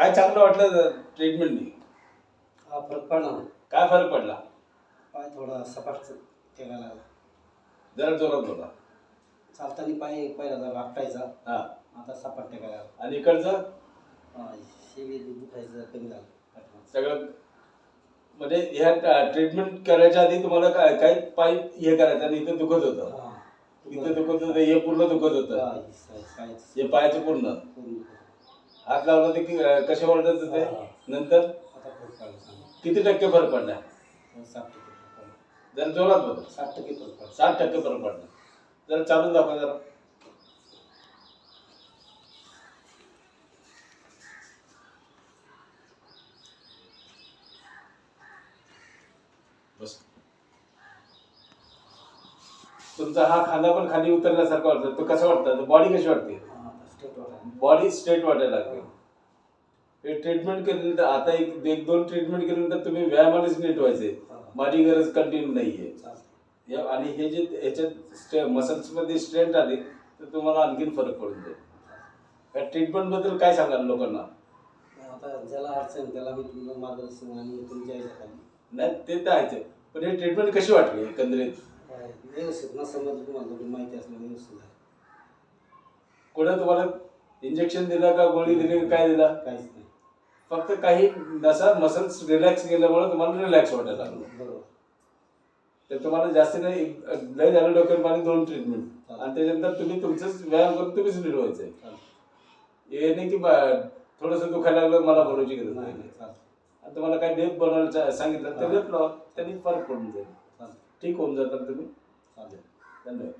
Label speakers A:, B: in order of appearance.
A: काय चांगलं वाटलं ट्रीटमेंटनी
B: हा फरक पडला ना.
A: काय फरक पडला?
B: पाय थोडा सपाट टेकायला लागला
A: जरा जोरात होता
B: चालताना पाय पहिला जरा आपटायचा.
A: हा.
B: आता सपाट टेकायला लागला
A: आणि इकडचं?
B: हा, शेवी दुखायचं कमी झालं. पाठीमागचं.
A: सगळं म्हणजे ह्या ट्रीटमेंट करायच्या आधी तुम्हाला काय काय पाय हे करायचं आणि इथं दुखत होतं.
B: हा.
A: इथं दुखत होतं हे पूर्ण दुखत होतं.
B: हा, हे.
A: हे पायाचं पूर्ण.
B: पूर्ण.
A: हात लावला ते कि- कसे ओरडत होते
B: हा.
A: नंतर?
B: आता फरक पडला चांगला.
A: किती टक्के फरक पडला?
B: साठ टक्के फरक पडला.
A: जरा जोरात बघा
B: साठ टक्के फरक पडला.
A: साठ टक्के फरक पडला. जरा चालून दाखवा जरा. बस. तुमचा हा खांदा पण खाली उतरल्यासारखा वाटतो. तो कसा वाटतं? बॉडी कशी वाटते
B: हा, आता स्ट्रेट वाटायला.
A: बॉडी स्ट्रेट वाटायला लागते हे ट्रीटमेंट केल्यानंतर आता एक एक दोन ट्रीटमेंट केल्यानंतर तुम्ही व्यायामानेच नीट व्हायचे. माझी गरज कंटिन्यू नाहीये.
B: चालतंय.
A: या- आणि हे जे ह्याच्यात मसल्समध्ये स्ट्रेंथ आली तर तुम्हाला आणखीन फरक पडून जाईल. या ट्रीटमेंटबद्दल काय सांगाल लोकांना?
B: आता ज्याला अडचण त्याला मी तुमचं मार्गदर्शन आणि तुमच्या
A: नाही ते तर आहेच. पण हे ट्रीटमेंट कशी वाटली एकंदरीत?
B: काय व्यवस्थित. न समजलं तुम्हाला माहिती असलं व्यवस्थित आहे
A: कुठं तुम्हाला इंजेक्शन दिलं का गोळी दिली का काय दिला?
B: काहीच नाही.
A: फक्त काही नसा मसल्स रिलॅक्स केल्यामुळे तुम्हाला रिलॅक्स वाटायला लागलं.
B: बरोबर.
A: तर तुम्हाला जास्त नाही एक- लय झालं डोक्यावर पाणी दोन ट्रीटमेंट आणि त्याच्यानंतर तुम्ही तुमचंच व्यायाम करून तुम्हीच नीट व्हायचंय
B: चालतं
A: हे नाही की थोडस दुखायला लागलं मला बोलायची गरज
B: नाही.
A: नाही
B: चालतं
A: आता तुम्हाला काय लेप बनवायला चा- सांगितलं ते लेप लावा त्यांनी फरक पडून जाईल. ठीक होऊन जातात तुम्ही.
B: चालेल.
A: धन्यवाद.